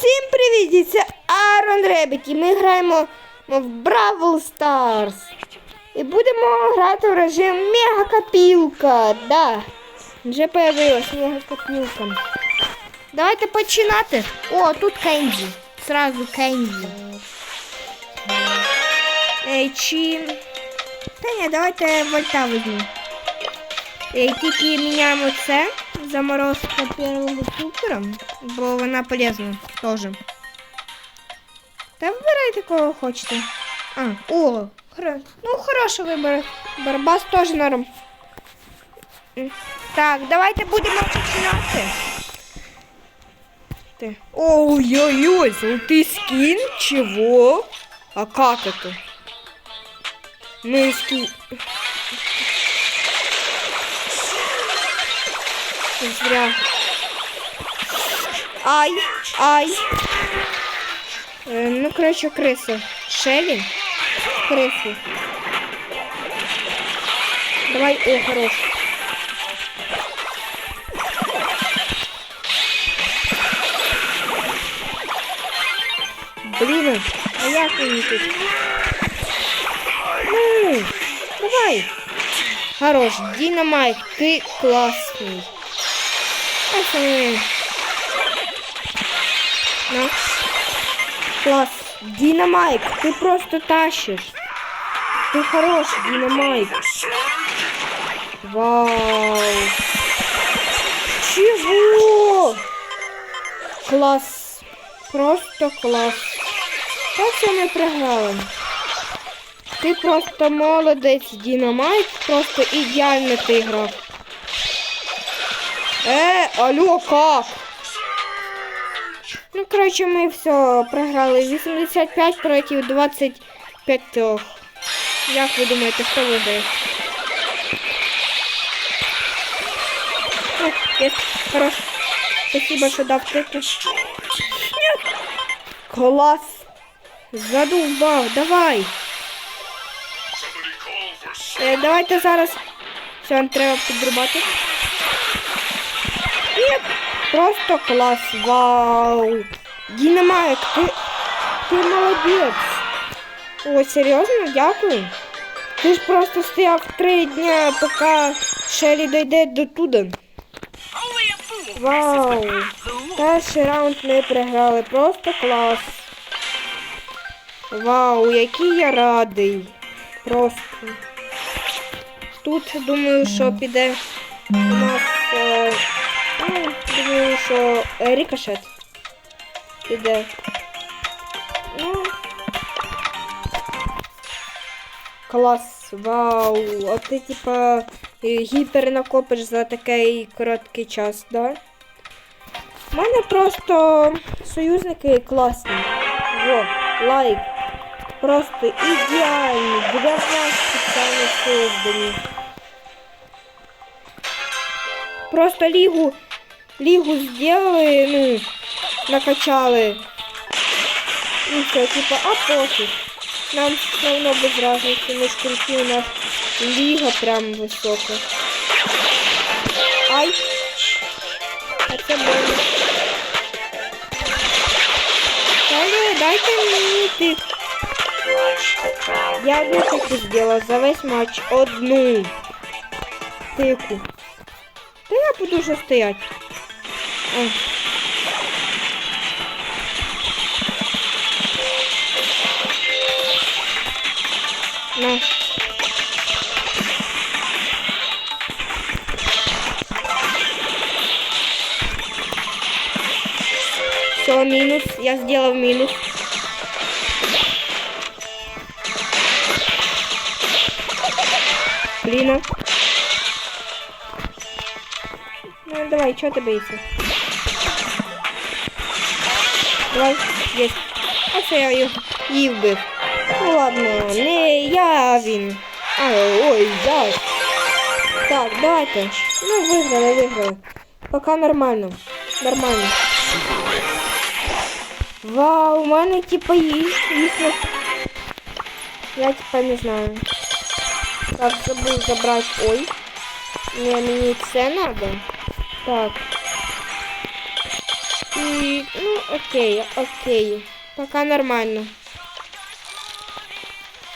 Всім привіт! Це Арон Ребіт і ми граємо в Бравл Старс. І будемо грати в режим Мега Копілка. Да. Вже появилась Мега Копілка. Давайте починати. О, тут Кенді. Сразу Кенді. Ей, чи... Та ні, давайте вольта візьмемо. Тільки міняємо це. Заморозка первого супера, бо вона полезна теж. Та вибирайте кого хочете. А, о, хоро... ну хороший вибір. Барбас теж норм. Так, давайте будемо починати. Ой-ой-ой, золотый скин? Чего? А как это? Мы скин... Зря. Ай, ай. Э, ну, короче, крыса. Шелли. Крысы. Давай, о, хорош. Блин, а як мені тут? Ну, давай. Хорош, Динамайк, ты классный. Ай, Ну. Класс. Динамайк, ты просто тащишь. Ты хорош, Динамайк. Вау. Чего? Класс. Просто класс. Це ми програли? Ти просто молодець, Динамайк. Просто ідеально ти грав. Е, алло, как? Ну, короче, мы все програли. 85 проти 25. Як ви думаєте, хто виграє? Є, хорош. Спасибо, що дав тику. Нет. Клас. Задовбав, давай. Е, давайте зараз. Все, треба підрубати. Просто класс, вау. Динамайк, ти, ти молодець. О, серйозно, дякую. Ти ж просто стояв три дня, поки Шелі дойде до туди. Вау. Перший раунд ми програли, просто клас. Вау, який я радий. Просто. Тут думаю, що піде у нас. Е, ну, думаю, що е, рикошет піде. Ну. Клас, вау. А ти типа гіпер накопиш за такий короткий час, да? У мене просто союзники класні. Во, лайк. Просто ідеальні, для вас спеціально создані. Просто лигу, лигу сделали, ну, накачали. И все, типа, а пофиг. Нам все равно без разницы, мы скрути, у нас лига прям высокая. Ай. Это больно. Алло, дайте мне ты. Я одну тыку сделала за весь матч. Одну тыку. Та я буду вже стоять. О. На. Все, минус. Я сделал минус. Блин. Ну, давай, что ты боишься? Давай, есть. А що я їх її вбив? Ну ладно, не я він. А, ой, да. Так, давайте. Ну, виграли, виграли. Пока нормально. Нормально. Вау, у мене типа їхня... Я типа не знаю. Так, забув забрати. Ой. Не, мені це надо. Так. І, ну, окей, окей. Пока нормально.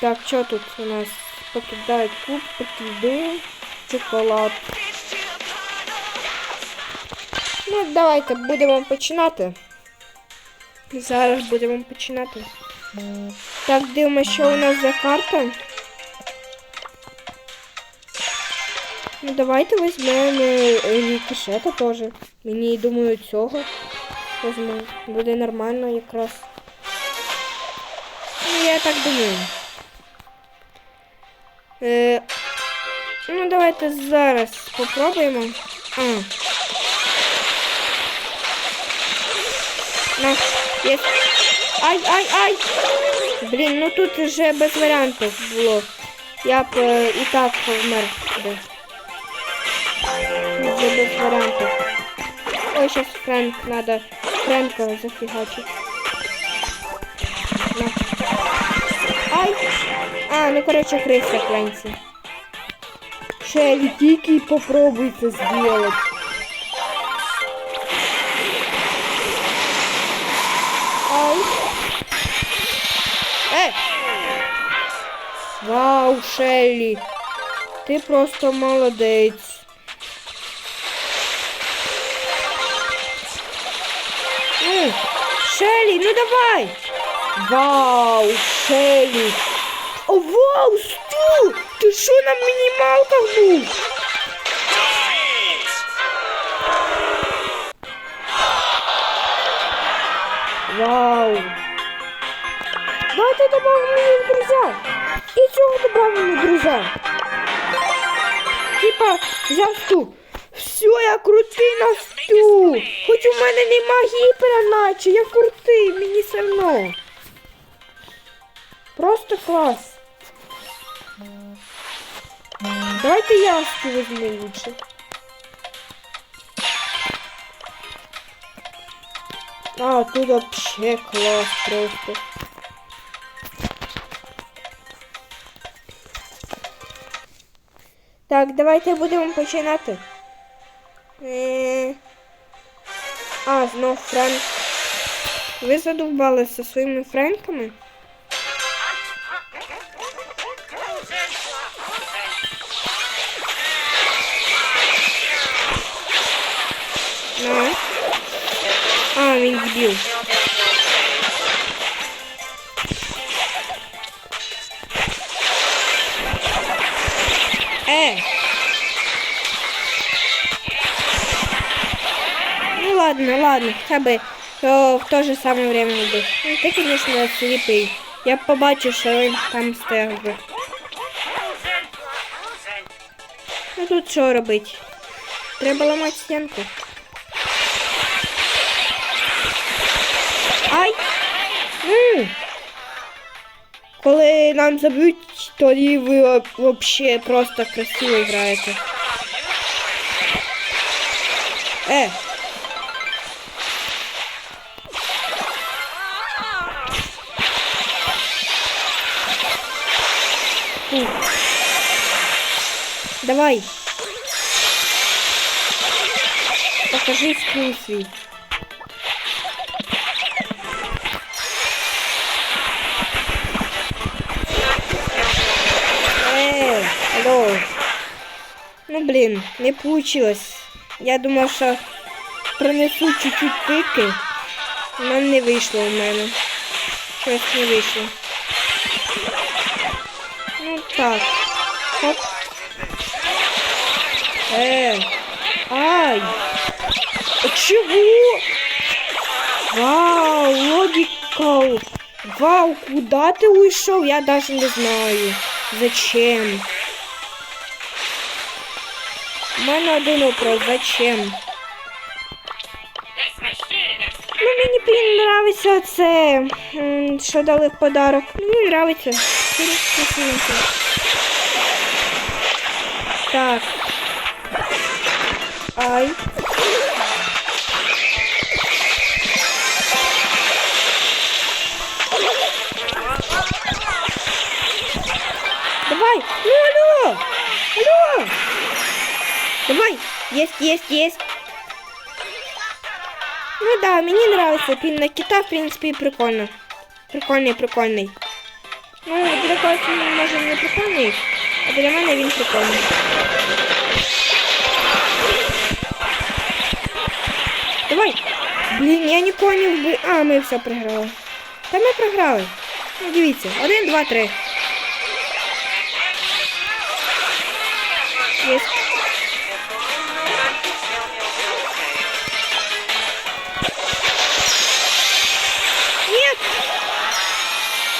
Так, що тут у нас? Покидають куб, покиди, шоколад. Ну, давайте будемо починати. Зараз будемо починати. Так, дивимося, що у нас за карта. Ну, давайте візьмемо е, рікошета теж. Мені, думаю, цього візьму. Буде нормально якраз. Ну, я так думаю. Е, ну, давайте зараз попробуємо. А. На, є. Ай, ай, ай! Блін, ну тут вже без варіантів було. Я б е, і так вмер Вже без варіантів. Ой, сейчас Фрэнк надо Фрэнка зафигачить. На. Ай! А, ну короче, крыса Клэнси. Шелли, тільки попробуй це сделать. Ай! Э! Вау, Шелли! Ти просто молодець. Шелі, ну давай! Вау, Шелі! О, вау, Стю! Ти що на мінімалках був? Вау! Давайте добавимо їх в друзя! І цього добавимо в друзя! Типа, взяв Стю. Все, я крутий на стю. Хоч у мене нема гіпера, наче я крутий, мені все одно. Просто клас. Давайте я стю візьму лучше. А, тут вообще клас просто. Так, давайте будемо починати. Е, А, знов Френк. Ви задовбалися своїми френками? На. А, він дебіл. Ладно, ладно, хотя бы о, в то же самое время убив. Ну, ти, звісно, сліпий. Я б побачив, що він там стояв би. Ну тут що робити? Треба ламати стінку. Ай! Ну! Коли нам заб'ють, тоді ви взагалі просто красиво граєте. Е! Давай. Покажи скилл свій. Эй, алло. Ну, блин, не получилось. Я думав, що пронесу чуть-чуть тики. Но не вийшло у мене. Щось не вийшло. Ну так. Хоп. Э. Ай. А Чего? Вау, логикал. Вау, куда ты ушел? Я даже не знаю. Зачем? У мене один вопрос. Зачем? Ну, мені, блін, нравиться це, що дали в подарок. Мені нравиться. Так. Ай. Давай! Ну, алло! Алло! Давай! Есть, есть, есть! Ну да, мені нравится, він на кита, в принципі, прикольно. Прикольний, прикольний. Ну, для когось він може не прикольний, а для мене він прикольний. Давай. Блін, я нікого не вбив. А, ми все програли. Та ми програли. Ну, дивіться. Один, два, три. Єсть. Нет!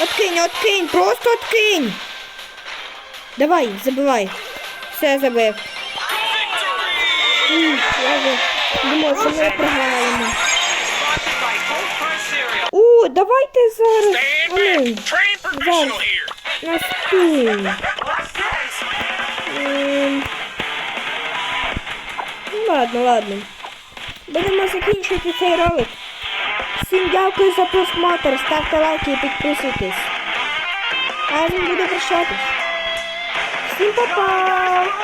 Откинь, откинь, просто откинь. Давай, забивай. Все забив. Я вже думав, що ми програємо. Давайте зараз. Ем, Ну ладно, ладно. Будемо закінчувати цей ролик. Всім дякую за просмотр, ставте лайки і підписуйтесь. А я буду прощатись. Всім па-па!